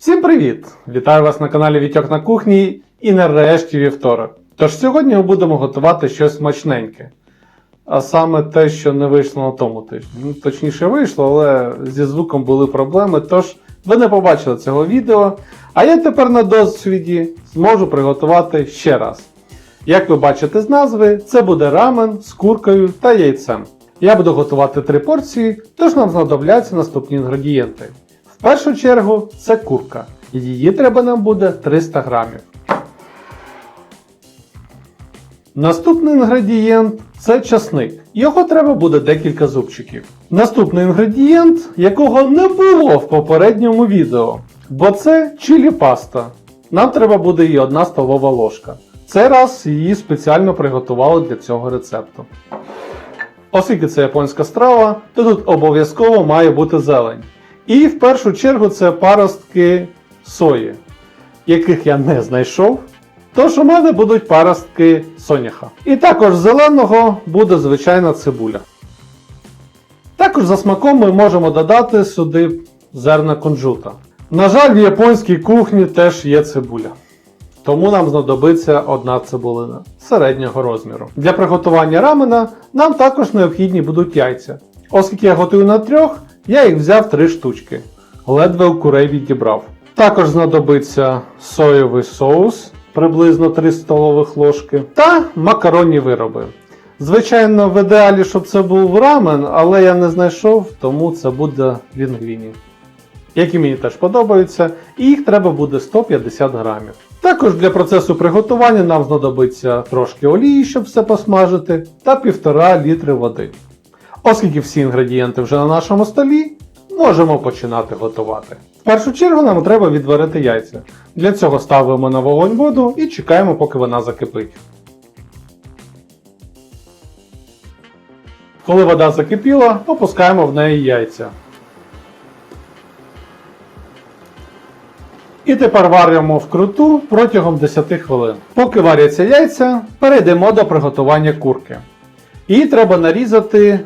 Всім привіт! Вітаю вас на каналі Вітьок на кухні і нарешті вівторок. Тож сьогодні ми будемо готувати щось смачненьке. А саме те, що не вийшло на тому тижні. Ну, точніше вийшло, але зі звуком були проблеми, тож ви не побачили цього відео. А я тепер на досвіді зможу приготувати ще раз. Як ви бачите з назви, це буде рамен з куркою та яйцем. Я буду готувати три порції, тож нам знадобляться наступні інгредієнти. В першу чергу це курка. Її треба нам буде 300 грамів. Наступний інгредієнт це часник. Його треба буде декілька зубчиків. Наступний інгредієнт, якого не було в попередньому відео, бо це чилі паста. Нам треба буде і одна столова ложка. Цей раз її спеціально приготували для цього рецепту. Оскільки це японська страва, то тут обов'язково має бути зелень. І в першу чергу це паростки сої, яких я не знайшов. Тож у мене будуть паростки соняха. І також зеленого буде звичайна цибуля. Також за смаком ми можемо додати сюди зерна кунжута. На жаль, в японській кухні теж є цибуля. Тому нам знадобиться одна цибулина середнього розміру. Для приготування рамена нам також необхідні будуть яйця. Оскільки я готую на трьох, я їх взяв три штучки. Ледве у курей відібрав. Також знадобиться соєвий соус, приблизно 3 столових ложки, та макаронні вироби. Звичайно, в ідеалі, щоб це був рамен, але я не знайшов, тому це буде лінгвіні. Які мені теж подобаються, і їх треба буде 150 грамів. Також для процесу приготування нам знадобиться трошки олії, щоб все посмажити, та 1,5 літри води. Оскільки всі інгредієнти вже на нашому столі, можемо починати готувати. В першу чергу нам треба відварити яйця. Для цього ставимо на вогонь воду і чекаємо, поки вона закипить. Коли вода закипіла, опускаємо в неї яйця. І тепер варимо вкруту протягом 10 хвилин. Поки варяться яйця, перейдемо до приготування курки. Її треба нарізати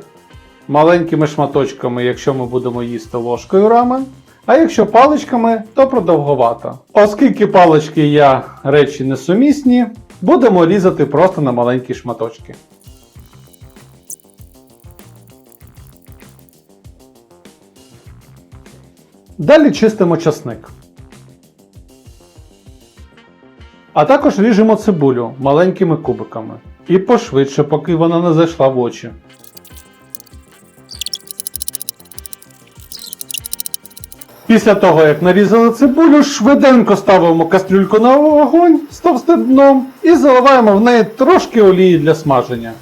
маленькими шматочками, якщо ми будемо їсти ложкою рамен. А якщо паличками, то продовгувато. Оскільки палички я речі несумісні, будемо різати просто на маленькі шматочки. Далі чистимо часник. А також ріжемо цибулю маленькими кубиками. І пошвидше, поки вона не зайшла в очі. Після того, як нарізали цибулю, швиденько ставимо кастрюльку на вогонь з товстим дном і заливаємо в неї трошки олії для смаження.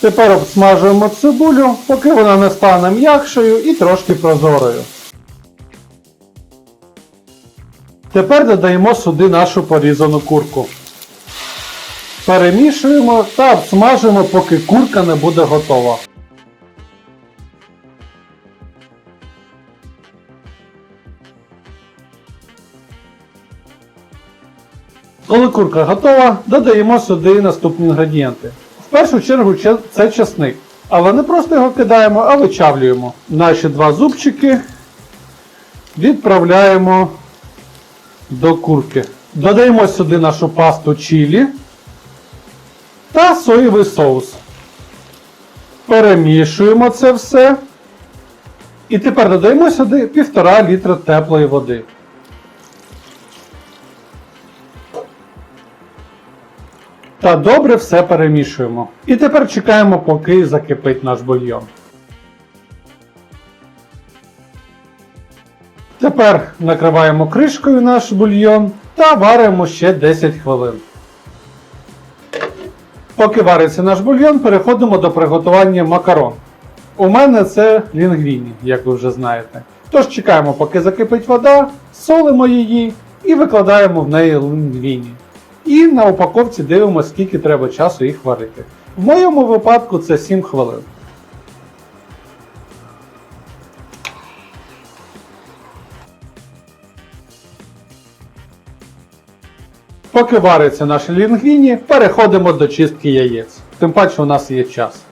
Тепер обсмажуємо цибулю, поки вона не стане м'якшою і трошки прозорою. Тепер додаємо сюди нашу порізану курку. Перемішуємо та обсмажуємо, поки курка не буде готова. Коли курка готова, додаємо сюди наступні інгредієнти. В першу чергу це часник. Але не просто його кидаємо, а вичавлюємо. Наші два зубчики відправляємо до курки. Додаємо сюди нашу пасту чилі та соєвий соус. Перемішуємо це все. І тепер додаємо сюди 1,5 літра теплої води. Та добре все перемішуємо. І тепер чекаємо, поки закипить наш бульйон. Тепер накриваємо кришкою наш бульйон та варимо ще 10 хвилин. Поки вариться наш бульйон, переходимо до приготування макарон. У мене це лінгвіні, як ви вже знаєте. Тож чекаємо, поки закипить вода, солимо її і викладаємо в неї лінгвіні. І на упаковці дивимося, скільки треба часу їх варити. В моєму випадку це 7 хвилин. Поки вариться наші лінгвіні, переходимо до чистки яєць. Тим паче у нас є час.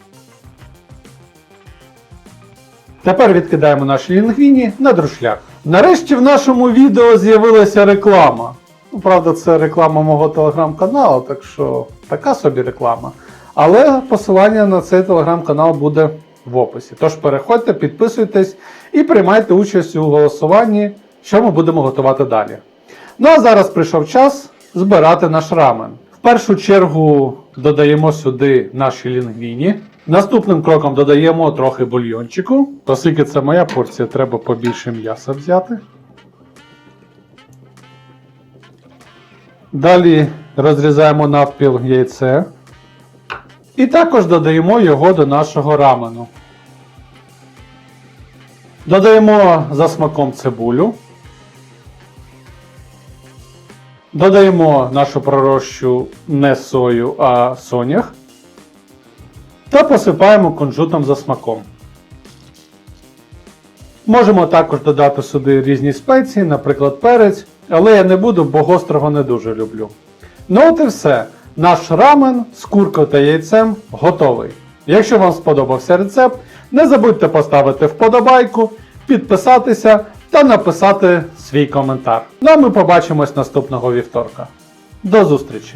Тепер відкидаємо наші лінгвіні на друшляк. Нарешті в нашому відео з'явилася реклама. Ну, правда, це реклама мого телеграм-каналу, так що така собі реклама. Але посилання на цей телеграм-канал буде в описі. Тож переходьте, підписуйтесь і приймайте участь у голосуванні, що ми будемо готувати далі. Ну а зараз прийшов час збирати наш рамен. В першу чергу додаємо сюди наші лінгвіні. Наступним кроком додаємо трохи бульйончику. Оскільки це моя порція, треба побільше м'яса взяти. Далі розрізаємо навпіл яйце. І також додаємо його до нашого рамену. Додаємо за смаком цибулю. Додаємо нашу пророщу не сою, а сонях. Та посипаємо кунжутом за смаком. Можемо також додати сюди різні спеції, наприклад, перець, але я не буду, бо гострого не дуже люблю. Ну от і все. Наш рамен з куркою та яйцем готовий. Якщо вам сподобався рецепт, не забудьте поставити вподобайку, підписатися та написати свій коментар. Ну а ми побачимось наступного вівторка. До зустрічі!